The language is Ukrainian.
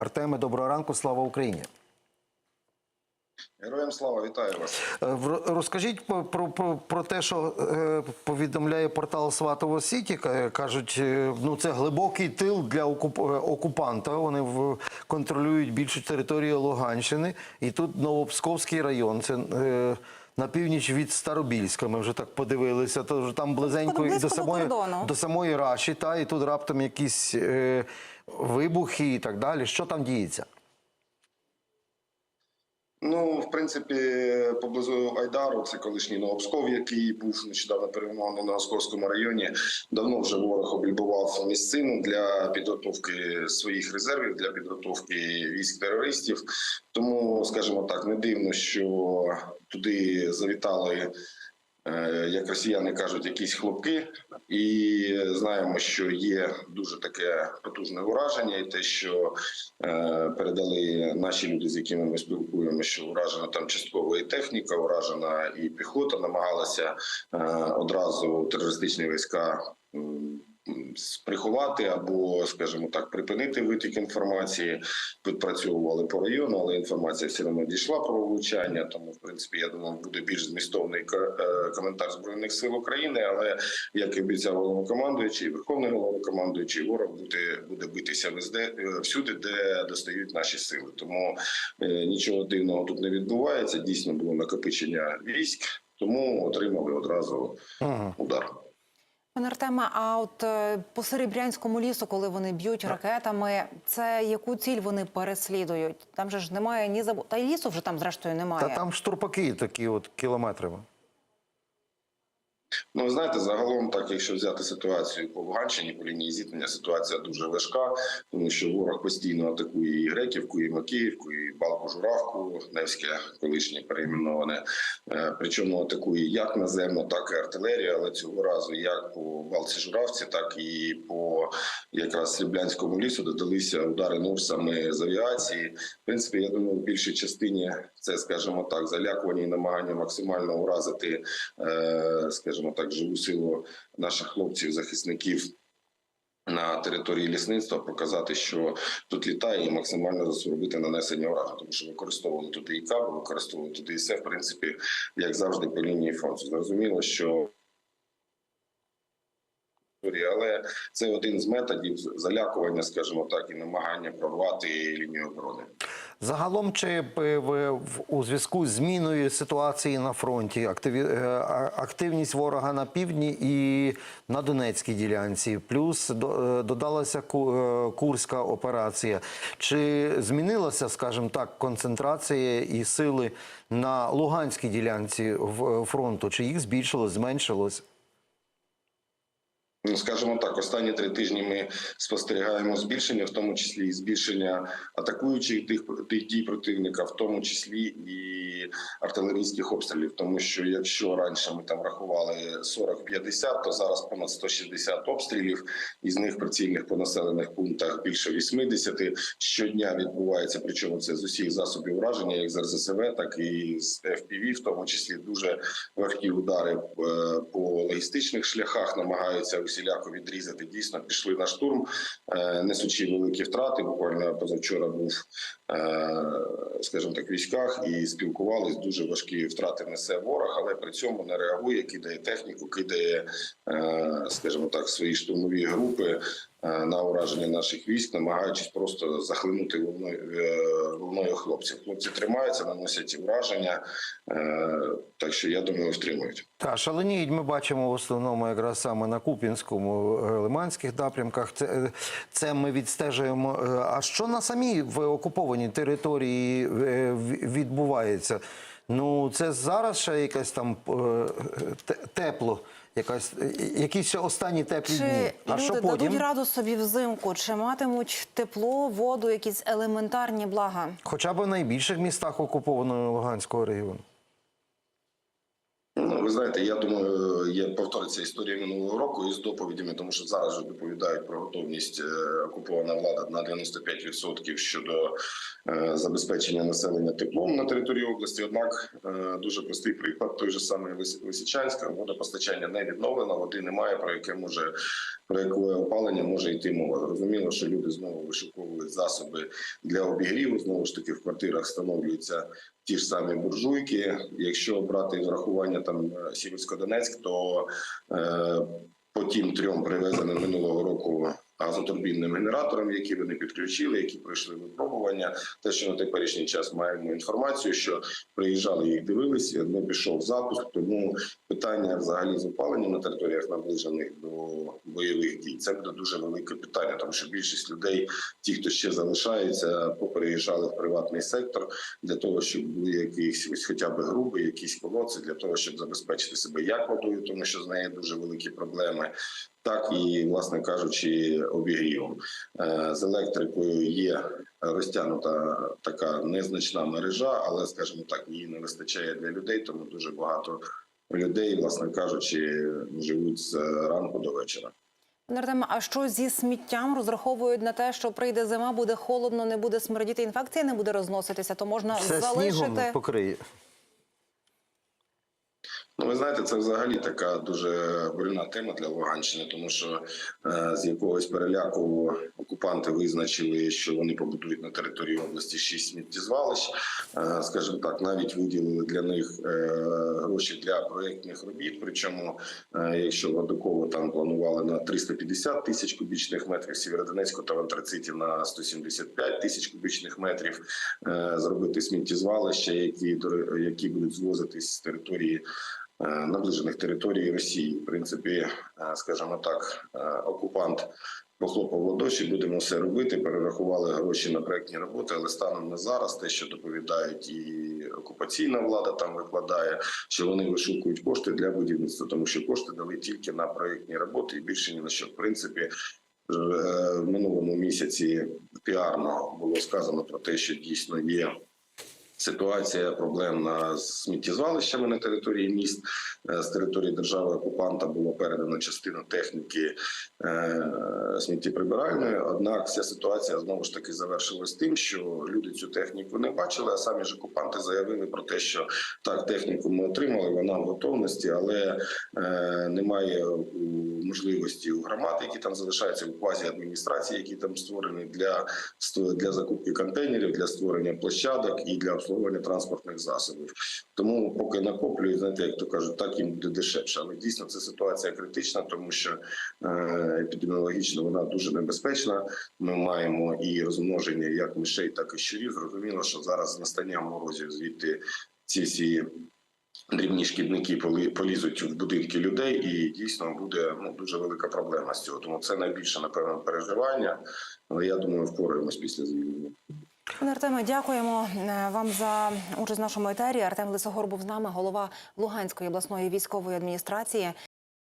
Артеме, доброго ранку, слава Україні. Героям слава, вітаю вас. Е, в- Розкажіть про, про, про, про те, що е, повідомляє портал Сватово Сіті. Кажуть, е, ну це глибокий тил для окуп, е, окупанта. Вони в, контролюють більшу територію Луганщини. І тут Новопсковський район. Це е, на північ від Старобільська. Ми вже так подивилися. То вже там близенько і до до самої кордону. до самої Раші. Та і тут раптом якісь е, вибухи і так далі. Що там діється? Ну, в принципі, поблизу Айдару, це колишній Новопсков, який був нещодавно перейменований на Московському районі. Давно вже ворог облюбував місцину для підготовки своїх резервів, для підготовки військ терористів. Тому, скажімо так, не дивно, що туди завітали. Е, Як росіяни кажуть, якісь хлопки, і знаємо, що є дуже таке потужне ураження, і те, що е, передали наші люди, з якими ми спілкуємося, що уражена там частково і техніка, уражена і піхота, намагалася е, одразу терористичні війська. Приховати або, скажімо так, припинити витік інформації, відпрацьовували по району, але інформація все одно дійшла про влучання. Тому, в принципі, я думаю, буде більш змістовний е, коментар збройних сил України. Але як і обіцяв головнокомандуючий, верховний головнокомандуючий, ворог буде буде битися везде е, всюди, де достають наші сили. Тому е, нічого дивного тут не відбувається. Дійсно було накопичення військ, тому отримали одразу Ага. удар. Пане Артема, а от е, по Серебрянському лісу, коли вони б'ють ракетами, це яку ціль вони переслідують? Там же ж немає ні забу... Та й лісу вже там зрештою немає. Та там штурпаки такі от кілометрами. Ну, ви знаєте, загалом, так якщо взяти ситуацію по Луганщині, по лінії зіткнення, ситуація дуже важка, тому що ворог постійно атакує і Греківку, і Макіївку, і Балку Журавку, Невське колишнє перейменоване. Е, Причому атакує як наземно, так і артилерія, але цього разу як по Балці Журавці, так і по якраз Сріблянському лісу додалися удари нурсами з авіації. В принципі, я думаю, в більшій частині це, скажімо так, залякування і намагання максимально уразити, е, скажімо так, живу силу наших хлопців, захисників. На території лісництва показати, що тут літає, і максимально зробити нанесення ураження, тому що використовували туди і каби, використовували туди і все, в принципі, як завжди, по лінії фронту. Зрозуміло, що але це один з методів залякування, скажімо так, і намагання прорвати лінію оборони. Загалом, чи е, у зв'язку з зміною ситуації на фронті, е, активність ворога на півдні і на Донецькій ділянці, плюс е, додалася Ку- Курська операція. Чи змінилася, скажімо так, концентрація і сили на Луганській ділянці фронту? Чи їх збільшилось, зменшилось? Ну, скажімо так, останні три тижні ми спостерігаємо збільшення, в тому числі і збільшення атакуючих тих, тих дій противника, в тому числі і артилерійських обстрілів. Тому що якщо раніше ми там рахували 40-50, то зараз понад 160 обстрілів, із них прицільних по населених пунктах більше 80. Щодня відбувається, причому це з усіх засобів ураження, як з РЗСВ, так і з FPV, в тому числі дуже важкі удари е, по логістичних шляхах намагаються усіляко відрізати. Дійсно пішли на штурм, е, несучи великі втрати. Буквально позавчора був, скажімо так, військах і спілкувались. Дуже важкі втрати несе ворог, але при цьому не реагує, кидає техніку, кидає, е, скажімо так, свої штурмові групи. Е, На ураження наших військ, намагаючись просто захлинути волною, е, хлопців. Хлопці тримаються, наносять ураження, е, так що я думаю, втримують. Та шаленіють ми бачимо в основному якраз саме на Куп'янському е, Лиманських напрямках. Це, це ми відстежуємо. А що на самій в окупованій території відбувається? Ну це зараз ще якесь там е, те- тепло, якась е, якісь ще останні теплі Чи дні. А люди що дадуть раду собі взимку? Чи матимуть тепло, воду, якісь елементарні блага? Хоча б в найбільших містах окупованого Луганського регіону. Ви знаєте, я думаю, є повториться історія минулого року із доповідями, тому що зараз же доповідають про готовність е, окупована влада на 95% щодо е, забезпечення населення теплом на території області. Однак е, дуже простий приклад: той же самий Лис- Лисичанська водопостачання не відновлено, води немає, про яке може про яке опалення може йти мова. Зрозуміло, що люди знову вишуковують засоби для обігріву. Знову ж таки, в квартирах встановлюються ті ж самі буржуйки. Якщо брати врахування там е, Сіверсько-Донецьк, то е, по тим трьом привезеним минулого року газотурбінним генераторам, які вони підключили, які пройшли випробування, те, що на теперішній час маємо інформацію, що приїжджали їх дивилися, не пішов запуск. Тому питання взагалі з опаленням на територіях наближених до бойових дій це буде дуже велике питання, тому що більшість людей, ті, хто ще залишається, попереїжджали в приватний сектор для того, щоб були якісь ось хоча б груби, якісь колодці для того, щоб забезпечити себе як водою, тому що з нею дуже великі проблеми. Так і, власне кажучи, обігрівом Е, з електрикою є розтягнута така незначна мережа, але, скажімо так, її не вистачає для людей, тому дуже багато людей, власне кажучи, живуть з ранку до вечора. Пане Артеме, а що зі сміттям розраховують на те, що прийде зима, буде холодно, не буде смердіти, інфекція не буде розноситися, то можна Все залишити. снігом покриє. Ну, ви знаєте, це взагалі така дуже больна тема для Луганщини, тому що е, з якогось переляку окупанти визначили, що вони побудують на території області шість сміттєзвалищ. Е, скажімо так, навіть виділили для них е, гроші для проєктних робіт. Причому, е, якщо Вадуково там планували на 350 тисяч кубічних метрів, Сєвєродонецьку та в антрациті на 175 тисяч кубічних метрів е, зробити сміттєзвалища, які які будуть звозитись з території наближених територій Росії. В принципі, е, скажімо так, е, окупант похлопав ладоші, будемо все робити. Перерахували гроші на проектні роботи, але станом на зараз, те, що доповідають і окупаційна влада там викладає, що вони вишукують кошти для будівництва, тому що кошти дали тільки на проектні роботи і більше ні на що. В принципі. е, В минулому місяці піарно було сказано про те, що дійсно є ситуація проблемна з сміттєзвалищами на території міст. Е, З території держави окупанта було передано частину техніки е, сміттєприбиральної. Однак вся ситуація знову ж таки завершилась тим, що люди цю техніку не бачили. А самі ж окупанти заявили про те, що так, техніку ми отримали, вона в готовності, але е, немає можливості у громад, які там залишаються в базі адміністрації, які там створені для для закупки контейнерів, для створення площадок і для обслуговування транспортних засобів. Тому поки накоплюють, знаєте, як то кажуть, так їм буде дешевше. Але дійсно це ситуація критична, тому що е, епідеміологічно вона дуже небезпечна. Ми маємо і розмноження як мишей, так і щурів. Зрозуміло, що зараз з настанням морозів звідти ці всі. Дрібні шкідники полізуть в будинки людей, і дійсно буде ну дуже велика проблема з цього. Тому це найбільше напевно переживання. Але я думаю, впораємось після звільнення. Пане Артеме, дякуємо е, вам за участь в нашому етері. Артем Лисогор був з нами, голова Луганської обласної військової адміністрації.